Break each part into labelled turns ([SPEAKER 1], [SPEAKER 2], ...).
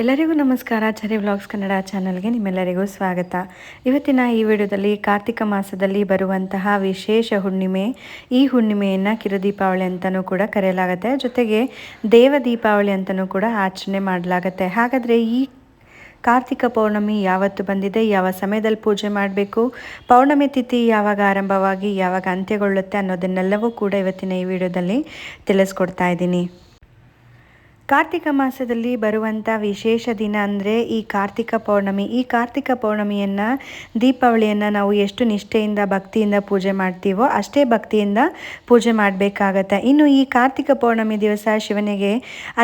[SPEAKER 1] ಎಲ್ಲರಿಗೂ ನಮಸ್ಕಾರ. ಚರಿ ವ್ಲಾಗ್ಸ್ ಕನ್ನಡ ಚಾನಲ್ಗೆ ನಿಮ್ಮೆಲ್ಲರಿಗೂ ಸ್ವಾಗತ. ಇವತ್ತಿನ ಈ ವಿಡಿಯೋದಲ್ಲಿ ಕಾರ್ತಿಕ ಮಾಸದಲ್ಲಿ ಬರುವಂತಹ ವಿಶೇಷ ಹುಣ್ಣಿಮೆ. ಈ ಹುಣ್ಣಿಮೆಯನ್ನು ಕಿರುದೀಪಾವಳಿ ಅಂತಲೂ ಕೂಡ ಕರೆಯಲಾಗುತ್ತೆ. ಜೊತೆಗೆ ದೇವ ದೀಪಾವಳಿ ಅಂತಲೂ ಕೂಡ ಆಚರಣೆ ಮಾಡಲಾಗುತ್ತೆ. ಹಾಗಾದರೆ ಈ ಕಾರ್ತಿಕ ಪೌರ್ಣಮಿ ಯಾವತ್ತು ಬಂದಿದೆ? ಯಾವ ಸಮಯದಲ್ಲಿ ಪೂಜೆ ಮಾಡಬೇಕು? ಪೌರ್ಣಮಿ ತಿಥಿ ಯಾವಾಗ ಆರಂಭವಾಗಿ ಯಾವಾಗ ಅಂತ್ಯಗೊಳ್ಳುತ್ತೆ ಅನ್ನೋದನ್ನೆಲ್ಲವೂ ಕೂಡ ಇವತ್ತಿನ ಈ ವಿಡಿಯೋದಲ್ಲಿ ತಿಳಿಸ್ಕೊಡ್ತಾ ಇದ್ದೀನಿ. ಕಾರ್ತಿಕ ಮಾಸದಲ್ಲಿ ಬರುವಂಥ ವಿಶೇಷ ದಿನ ಅಂದರೆ ಈ ಕಾರ್ತಿಕ ಪೌರ್ಣಮಿ. ಈ ಕಾರ್ತಿಕ ಪೌರ್ಣಮಿಯನ್ನು, ದೀಪಾವಳಿಯನ್ನು ನಾವು ಎಷ್ಟು ನಿಷ್ಠೆಯಿಂದ, ಭಕ್ತಿಯಿಂದ ಪೂಜೆ ಮಾಡ್ತೀವೋ ಅಷ್ಟೇ ಭಕ್ತಿಯಿಂದ ಪೂಜೆ ಮಾಡಬೇಕಾಗತ್ತೆ. ಇನ್ನು ಈ ಕಾರ್ತಿಕ ಪೌರ್ಣಮಿ ದಿವಸ ಶಿವನಿಗೆ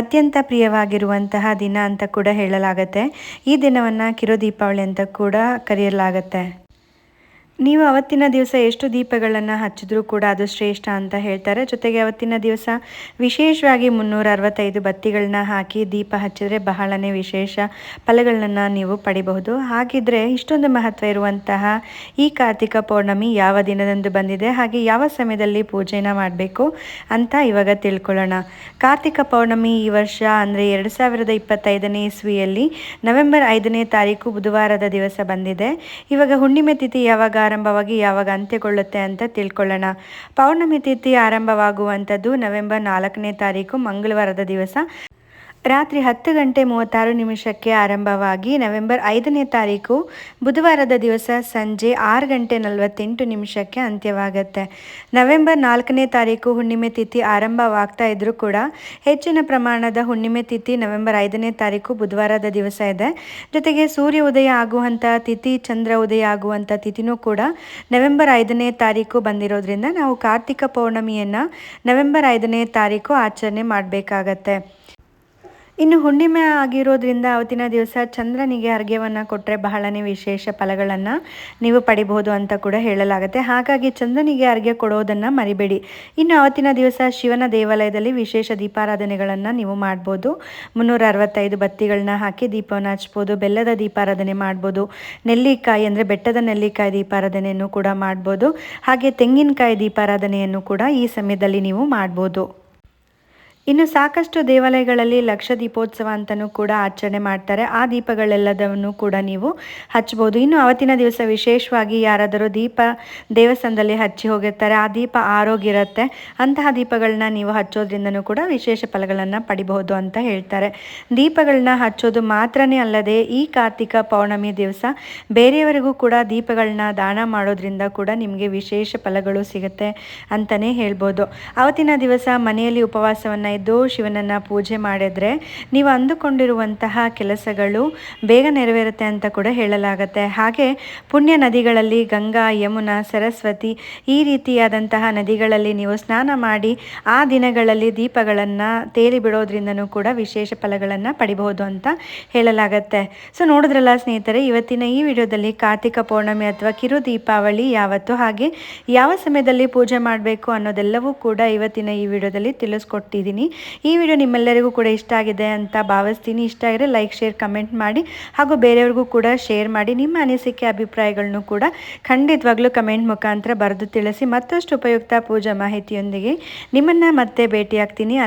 [SPEAKER 1] ಅತ್ಯಂತ ಪ್ರಿಯವಾಗಿರುವಂತಹ ದಿನ ಅಂತ ಕೂಡ ಹೇಳಲಾಗತ್ತೆ. ಈ ದಿನವನ್ನು ಕಿರು ದೀಪಾವಳಿ ಅಂತ ಕೂಡ ಕರೆಯಲಾಗತ್ತೆ. ನೀವು ಅವತ್ತಿನ ದಿವಸ ಎಷ್ಟು ದೀಪಗಳನ್ನು ಹಚ್ಚಿದ್ರೂ ಕೂಡ ಅದು ಶ್ರೇಷ್ಠ ಅಂತ ಹೇಳ್ತಾರೆ. ಜೊತೆಗೆ ಅವತ್ತಿನ ದಿವಸ ವಿಶೇಷವಾಗಿ ಮುನ್ನೂರ ಅರವತ್ತೈದು ಬತ್ತಿಗಳನ್ನ ಹಾಕಿ ದೀಪ ಹಚ್ಚಿದರೆ ಬಹಳನೇ ವಿಶೇಷ ಫಲಗಳನ್ನು ನೀವು ಪಡಿಬಹುದು. ಹಾಗಿದ್ರೆ ಇಷ್ಟೊಂದು ಮಹತ್ವ ಇರುವಂತಹ ಈ ಕಾರ್ತಿಕ ಪೌರ್ಣಮಿ ಯಾವ ದಿನದಂದು ಬಂದಿದೆ, ಹಾಗೆ ಯಾವ ಸಮಯದಲ್ಲಿ ಪೂಜೆನ ಮಾಡಬೇಕು ಅಂತ ಇವಾಗ ತಿಳ್ಕೊಳ್ಳೋಣ. ಕಾರ್ತಿಕ ಪೌರ್ಣಮಿ ಈ ವರ್ಷ ಅಂದರೆ ಎರಡು ಸಾವಿರದ ಇಪ್ಪತ್ತೈದನೇ ಇಸ್ವಿಯಲ್ಲಿ ನವೆಂಬರ್ ಐದನೇ ತಾರೀಕು ಬುಧವಾರದ ದಿವಸ ಬಂದಿದೆ. ಇವಾಗ ಹುಣ್ಣಿಮೆ ತಿಥಿ ಯಾವಾಗ ಆರಂಭವಾಗಿ ಯಾವಾಗ ಅಂತ್ಯಗೊಳ್ಳುತ್ತೆ ಅಂತ ತಿಳ್ಕೊಳ್ಳೋಣ. ಪೌರ್ಣಮಿ ತಿಥಿ ಆರಂಭವಾಗುವಂಥದ್ದು ನವೆಂಬರ್ ನಾಲ್ಕನೇ ತಾರೀಕು ಮಂಗಳವಾರದ ದಿವಸ. ರಾತ್ರಿ ಹತ್ತು ಗಂಟೆ ಮೂವತ್ತಾರು ನಿಮಿಷಕ್ಕೆ ಆರಂಭವಾಗಿ ನವೆಂಬರ್ ಐದನೇ ತಾರೀಕು, ಬುಧವಾರದ ದಿವಸ ಸಂಜೆ ಆರು ಗಂಟೆ ನಲವತ್ತೆಂಟು ನಿಮಿಷಕ್ಕೆ ಅಂತ್ಯವಾಗುತ್ತೆ. ನವೆಂಬರ್ ನಾಲ್ಕನೇ ತಾರೀಕು ಹುಣ್ಣಿಮೆ ತಿಥಿ ಆರಂಭವಾಗ್ತಾ ಇದ್ರೂ ಕೂಡ ಹೆಚ್ಚಿನ ಪ್ರಮಾಣದ ಹುಣ್ಣಿಮೆ ತಿಥಿ ನವೆಂಬರ್ ಐದನೇ ತಾರೀಕು ಬುಧವಾರದ ದಿವಸ ಇದೆ. ಜೊತೆಗೆ ಸೂರ್ಯ ಉದಯ ಆಗುವಂಥ ತಿಥಿ, ಚಂದ್ರ ಉದಯ ಆಗುವಂಥ ತಿಥಿನೂ ಕೂಡ ನವೆಂಬರ್ ಐದನೇ ತಾರೀಕು ಬಂದಿರೋದ್ರಿಂದ ನಾವು ಕಾರ್ತಿಕ ಪೌರ್ಣಮಿಯನ್ನು ನವೆಂಬರ್ ಐದನೇ ತಾರೀಕು ಆಚರಣೆ ಮಾಡಬೇಕಾಗತ್ತೆ. ಇನ್ನು ಹುಣ್ಣಿಮೆ ಆಗಿರೋದ್ರಿಂದ ಅವತ್ತಿನ ದಿವಸ ಚಂದ್ರನಿಗೆ ಅರ್ಘ್ಯವನ್ನು ಕೊಟ್ಟರೆ ಬಹಳನೇ ವಿಶೇಷ ಫಲಗಳನ್ನು ನೀವು ಪಡಿಬಹುದು ಅಂತ ಕೂಡ ಹೇಳಲಾಗುತ್ತೆ. ಹಾಗಾಗಿ ಚಂದ್ರನಿಗೆ ಅರ್ಘ್ಯ ಕೊಡೋದನ್ನು ಮರಿಬೇಡಿ. ಇನ್ನು ಅವತ್ತಿನ ದಿವಸ ಶಿವನ ದೇವಾಲಯದಲ್ಲಿ ವಿಶೇಷ ದೀಪಾರಾಧನೆಗಳನ್ನು ನೀವು ಮಾಡ್ಬೋದು. ಮುನ್ನೂರ ಅರವತ್ತೈದು ಬತ್ತಿಗಳನ್ನ ಹಾಕಿ ದೀಪವನ್ನು ಹಚ್ಬೋದು. ಬೆಲ್ಲದ ದೀಪಾರಾಧನೆ ಮಾಡ್ಬೋದು. ನೆಲ್ಲಿಕಾಯಿ ಅಂದರೆ ಬೆಟ್ಟದ ನೆಲ್ಲಿಕಾಯಿ ದೀಪಾರಾಧನೆಯನ್ನು ಕೂಡ ಮಾಡ್ಬೋದು. ಹಾಗೆ ತೆಂಗಿನಕಾಯಿ ದೀಪಾರಾಧನೆಯನ್ನು ಕೂಡ ಈ ಸಮಯದಲ್ಲಿ ನೀವು ಮಾಡ್ಬೋದು. ಇನ್ನು ಸಾಕಷ್ಟು ದೇವಾಲಯಗಳಲ್ಲಿ ಲಕ್ಷ ದೀಪೋತ್ಸವ ಅಂತಲೂ ಕೂಡ ಆಚರಣೆ ಮಾಡ್ತಾರೆ. ಆ ದೀಪಗಳೆಲ್ಲದನ್ನು ಕೂಡ ನೀವು ಹಚ್ಬೋದು ಇನ್ನು ಅವತ್ತಿನ ದಿವಸ ವಿಶೇಷವಾಗಿ ಯಾರಾದರೂ ದೀಪ ದೇವಸ್ಥಾನದಲ್ಲಿ ಹಚ್ಚಿ ಹೋಗಿರ್ತಾರೆ, ಆ ದೀಪ ಆರೋಗಿರುತ್ತೆ ಅಂತಹ ದೀಪಗಳನ್ನ ನೀವು ಹಚ್ಚೋದ್ರಿಂದನೂ ಕೂಡ ವಿಶೇಷ ಫಲಗಳನ್ನು ಪಡಿಬಹುದು ಅಂತ ಹೇಳ್ತಾರೆ. ದೀಪಗಳನ್ನ ಹಚ್ಚೋದು ಮಾತ್ರನೇ ಅಲ್ಲದೆ ಈ ಕಾರ್ತಿಕ ಪೌರ್ಣಮಿ ದಿವಸ ಬೇರೆಯವರಿಗೂ ಕೂಡ ದೀಪಗಳನ್ನ ದಾನ ಮಾಡೋದ್ರಿಂದ ಕೂಡ ನಿಮಗೆ ವಿಶೇಷ ಫಲಗಳು ಸಿಗುತ್ತೆ ಅಂತಲೇ ಹೇಳ್ಬೋದು. ಅವತ್ತಿನ ದಿವಸ ಮನೆಯಲ್ಲಿ ಉಪವಾಸವನ್ನು ಎದ್ದು ಶಿವನನ್ನು ಪೂಜೆ ಮಾಡಿದರೆ ನೀವು ಅಂದುಕೊಂಡಿರುವಂತಹ ಕೆಲಸಗಳು ಬೇಗ ನೆರವೇರುತ್ತೆ ಅಂತ ಕೂಡ ಹೇಳಲಾಗುತ್ತೆ. ಹಾಗೆ ಪುಣ್ಯ ನದಿಗಳಲ್ಲಿ ಗಂಗಾ, ಯಮುನಾ, ಸರಸ್ವತಿ ಈ ರೀತಿಯಾದಂತಹ ನದಿಗಳಲ್ಲಿ ನೀವು ಸ್ನಾನ ಮಾಡಿ ಆ ದಿನಗಳಲ್ಲಿ ದೀಪಗಳನ್ನು ತೇಲಿ ಬಿಡೋದ್ರಿಂದನೂ ಕೂಡ ವಿಶೇಷ ಫಲಗಳನ್ನು ಪಡಿಬಹುದು ಅಂತ ಹೇಳಲಾಗತ್ತೆ. ಸೊ ನೋಡಿದ್ರಲ್ಲ ಸ್ನೇಹಿತರೆ, ಇವತ್ತಿನ ಈ ವಿಡಿಯೋದಲ್ಲಿ ಕಾರ್ತಿಕ ಪೌರ್ಣಮಿ ಅಥವಾ ಕಿರು ದೀಪಾವಳಿ ಯಾವತ್ತು, ಹಾಗೆ ಯಾವ ಸಮಯದಲ್ಲಿ ಪೂಜೆ ಮಾಡಬೇಕು ಅನ್ನೋದೆಲ್ಲವೂ ಕೂಡ ಇವತ್ತಿನ ಈ ವಿಡಿಯೋದಲ್ಲಿ ತಿಳಿಸ್ಕೊಟ್ಟಿದ್ದೀನಿ. ಈ ವಿಡಿಯೋ ನಿಮ್ಮೆಲ್ಲರಿಗೂ ಕೂಡ ಇಷ್ಟ ಆಗಿದೆ ಅಂತ ಭಾವಿಸ್ತೀನಿ. ಇಷ್ಟ ಆಗಿದ್ರೆ ಲೈಕ್ ಶೇರ್ ಕಮೆಂಟ್ ಮಾಡಿ ಹಾಗೂ ಬೇರೆಯವ್ರಿಗೂ ಕೂಡ ಶೇರ್ ಮಾಡಿ. ನಿಮ್ಮ ಅನಿಸಿಕೆ ಅಭಿಪ್ರಾಯಗಳನ್ನು ಕೂಡ ಖಂಡಿತವಾಗ್ಲೂ ಕಮೆಂಟ್ ಮುಖಾಂತರ ಬರೆದು ತಿಳಿಸಿ ಮತ್ತಷ್ಟು ಉಪಯುಕ್ತ ಪೂಜಾ ಮಾಹಿತಿಯೊಂದಿಗೆ ನಿಮ್ಮನ್ನು ಮತ್ತೆ ಭೇಟಿಯಾಗ್ತೀನಿ. ಅಲ್ಲಿ